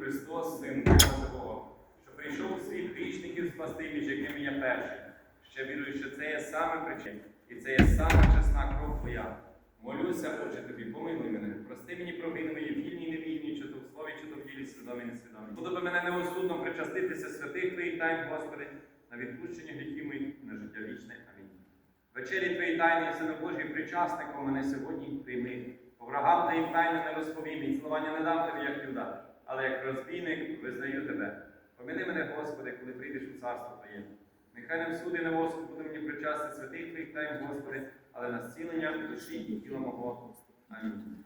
Христос, Син Бога що прийшов у світ грішників спасти, між якими я перший. Ще вірую, що це є саме причин, і це є сама чесна кров Твоя. Молюся, Отче тобі, помилуй мене, прости мені провини мої вільні і невільні, чи то в слові, чи то в ділі, свідомі несвідомі. Буду би мене неосудно причаститися святих Твоїх тайн, Господи, на відпущення гріхів моїх на життя вічне. Амінь. Вечері Твої тайні, Сина Божий, причасником мене сьогодні прийми. По врагам Твоїм тайно не розповім, і цілування не дам тобі, як юда, але як розбійник визнаю тебе. Помини мене, Господи, коли прийдеш у царство Твоє. Нехай нам суди на воску буде мені причасти святих Твоїх тайм, Господи, але на зцілення душі і тіла мого. Амінь.